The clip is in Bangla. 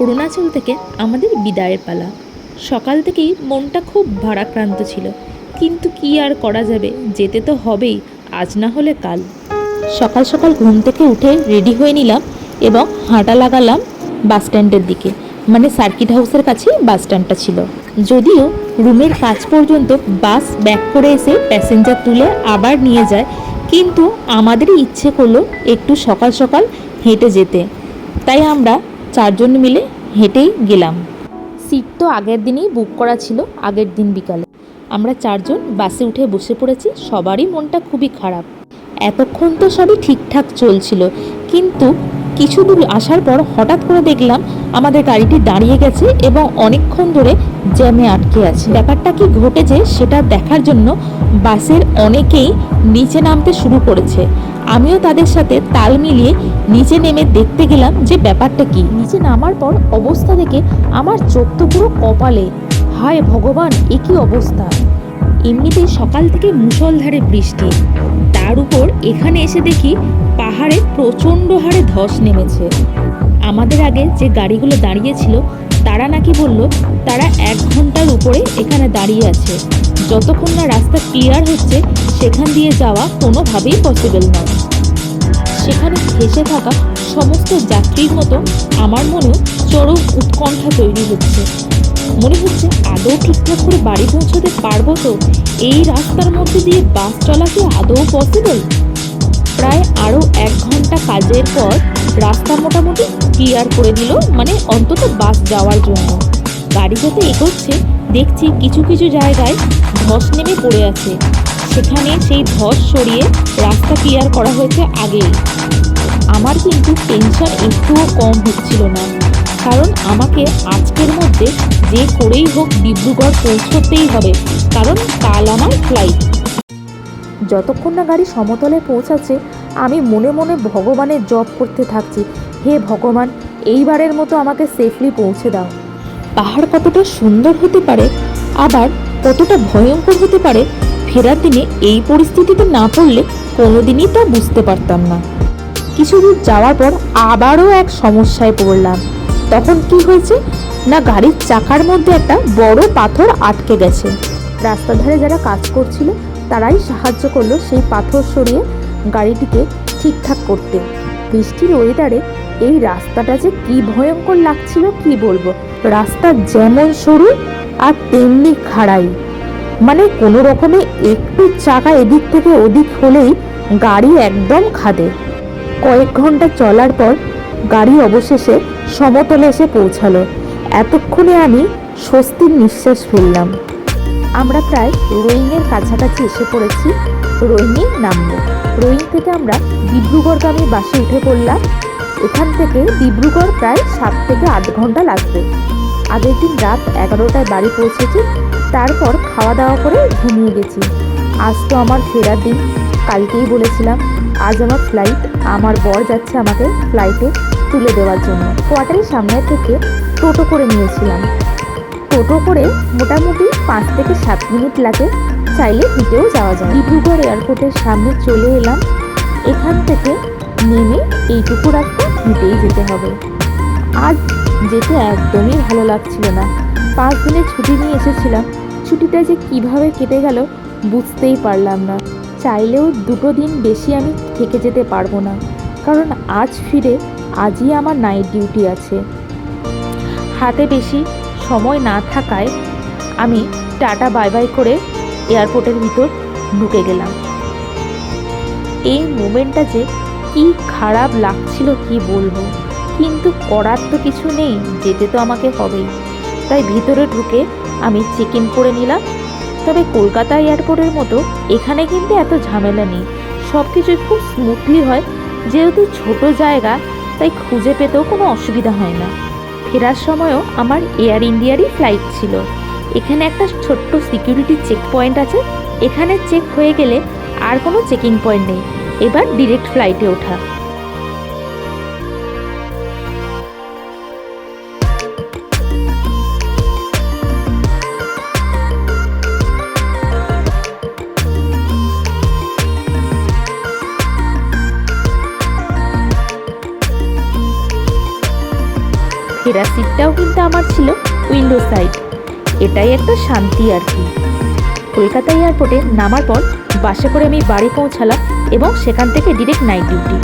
অরুণাচল থেকে আমাদের বিদায়ের পালা। সকাল থেকেই মনটা খুব ভারাক্রান্ত ছিল। কিন্তু কি আর করা যাবে, যেতে তো হবেই, আজ না হলে কাল। সকাল সকাল ঘুম থেকে উঠে রেডি হয়ে নিলাম এবং হাঁটা লাগালাম বাস স্ট্যান্ডের দিকে। মানে সার্কিট হাউসের কাছে বাস স্ট্যান্ডটা ছিল। যদিও রুমের কাজ পর্যন্ত বাস ব্যাক করে এসে প্যাসেঞ্জার তুলে আবার নিয়ে যায়, কিন্তু আমাদেরই ইচ্ছে করল একটু সকাল সকাল হেঁটে যেতে। তাই আমরা চারজন মিলে হেঁটেই গেলাম। সিট তো আগের দিনই বুক করা ছিল, আগের দিন বিকালে। আমরা চারজন বাসে উঠে বসে পড়েছি, সবারই মনটা খুবই খারাপ। এতক্ষণ তো সবই ঠিকঠাক চলছিল, কিন্তু কিছু দূর আসার পর হঠাৎ করে দেখলাম আমাদের গাড়িটি দাঁড়িয়ে গেছে এবং অনেকক্ষণ ধরে জ্যামে আটকে আছে। ব্যাপারটা কি ঘটেছে সেটা দেখার জন্য বাসের অনেকেই নিচে নামতে শুরু করেছে। আমিও তাদের সাথে তাল মিলিয়ে নিচে নেমে দেখতে গেলাম যে ব্যাপারটা কি। নিচে নামার পর অবস্থা দেখে আমার চোখ তো পুরো কপালে। হায় ভগবান, এ কি অবস্থা? এমনিতে সকাল থেকে মুষলধারে বৃষ্টি। তার উপর এখানে এসে দেখি পাহাড়ে প্রচণ্ড হারে ধস নেমেছে। আমাদের আগে যে গাড়িগুলো দাঁড়িয়েছিল, তারা নাকি বলল, তারা এক ঘণ্টার উপরে এখানে দাঁড়িয়ে আছে। যতক্ষণ না রাস্তা ক্লিয়ার হচ্ছে, সেখান দিয়ে যাওয়া কোনোভাবেই পসিবল নয়। সেখানে ভেসে থাকা সমস্ত যাত্রীর মতো আমার মনেও চরম উৎকণ্ঠা তৈরি হচ্ছে। মনে হচ্ছে আদৌ ঠিকঠাক করে বাড়ি পৌঁছতে পারব তো? এই রাস্তার মধ্যে দিয়ে বাস চলা কি আদৌ পসিবল প্রায় আরও এক ঘণ্টা কাজের পর রাস্তা মোটামুটি ক্লিয়ার করে দিল মানে অন্তত বাস যাওয়ার জন্য। গাড়ি যাতে এগোচ্ছে, দেখছি কিছু কিছু জায়গায় ধস নেমে পড়ে আছে। সেখানে সেই ধস সরিয়ে রাস্তা ক্লিয়ার করা হয়েছে আগেই। আমার কিন্তু টেনশন একটুও কম হচ্ছিল না। কারণ আমাকে আজকের মধ্যে যে করেই হোক ডিব্রুগড় পৌঁছতেই হবে। কারণ কাল আমার ফ্লাইট যতক্ষণ না গাড়ি সমতলে পৌঁছাচ্ছে, আমি মনে মনে ভগবানের জপ করতে থাকছি। হে ভগবান, এইবারের মতো আমাকে সেফলি পৌঁছে দাও। পাহাড় কতটা সুন্দর হতে পারে, আবার কতটা ভয়ঙ্কর হতে পারে ফেরার দিনে এই পরিস্থিতিতে না পড়লে কোনোদিনই তা বুঝতে পারতাম না। কিছু দূর যাওয়ার পর আবারও এক সমস্যায় পড়লাম। তখন কি হয়েছে? না গাড়ির চাকার মধ্যে একটা বড় পাথর আটকে গেছে। রাস্তার ধারে যারা কাজ করছিল, তারাই সাহায্য করল সেই পাথর সরিয়ে গাড়িটিকে ঠিকঠাক করতে। বৃষ্টির ওয়েদারে এই রাস্তাটা যে কি ভয়ঙ্কর লাগছিল, কি বলব? রাস্তা যেমন সরু আর তেমনি খাড়াই। মানে কোনো রকমে একটু চাকা এদিক থেকে ওদিক হলেই গাড়ি একদম খাদে। কয়েক ঘণ্টা চলার পর গাড়ি অবশেষে সমতলে এসে পৌঁছালো। এতক্ষণে আমি স্বস্তির নিঃশ্বাস ফেললাম। আমরা প্রায় রোয়িংয়ের কাছাকাছি এসে পড়েছি রোয়িংয়ে নামবো। রোয়িং থেকে আমরা ডিব্রুগড়গামী বাসে উঠে পড়লাম। এখান থেকে ডিব্রুগড় প্রায় সাত থেকে আট ঘণ্টা লাগবে। আগের দিন রাত এগারোটায় বাড়ি পৌঁছেছি তারপর খাওয়া দাওয়া করে ঘুমিয়ে গেছি। আজ তো আমার ফেরার দিন, কালকেই বলেছিলাম, আজ আমার ফ্লাইট আমার বর যাচ্ছে আমাকে ফ্লাইটে তুলে দেওয়ার জন্য। কোয়ার্টারের সামনে থেকে টোটো করে নিয়েছিলাম। টোটো করে মোটামুটি পাঁচ থেকে সাত মিনিট লাগে, চাইলে হেঁটেও যাওয়া যায়। ডিব্রুগড় এয়ারপোর্টের সামনে চলে এলাম, এখান থেকে নেমে এইটুকু রাস্তা হেঁটেই যেতে হবে। আজ যেতে একদমই ভালো লাগছিল না। পাঁচ দিনের ছুটি নিয়ে এসেছিলাম ছুটিটা যে কীভাবে কেটে গেল বুঝতেই পারলাম না। চাইলেও দুটো দিন বেশি আমি থেকে যেতে পারব না। কারণ আজ ফিরে আজই আমার নাইট ডিউটি আছে। হাতে বেশি সময় না থাকায় আমি টাটা বাই বাই করে এয়ারপোর্টের ভিতর ঢুকে গেলাম। এই মোমেন্টটা যে কি খারাপ লাগছিল কি বলব? কিন্তু করার তো কিছু নেই, যেতে তো আমাকে হবেই। তাই ভিতরে ঢুকে আমি চেক ইন করে নিলাম। তবে কলকাতা এয়ারপোর্টের মতো এখানে কিন্তু এত ঝামেলা নেই। সব কিছুই খুব স্মুথলি হয়। যেহেতু ছোট জায়গা, তাই খুঁজে পেতেও কোনো অসুবিধা হয় না। ফেরার সময়ও আমার এয়ার ইন্ডিয়ারই ফ্লাইট ছিল। এখানে একটা ছোট্ট সিকিউরিটি চেক পয়েন্ট আছে। এখানে চেক হয়ে গেলে আর কোনো চেকিং পয়েন্ট নেই। এবার ডিরেক্ট ফ্লাইটে ওঠা। ফেরার সিটটাও কিন্তু আমার ছিল উইন্ডো সাইড এটাই একটা শান্তি আর কি। কলকাতা এয়ারপোর্টে নামার পর বাসে করে আমি বাড়ি পৌঁছালাম এবং সেখান থেকে ডিরেক্ট নাইট ডিউটি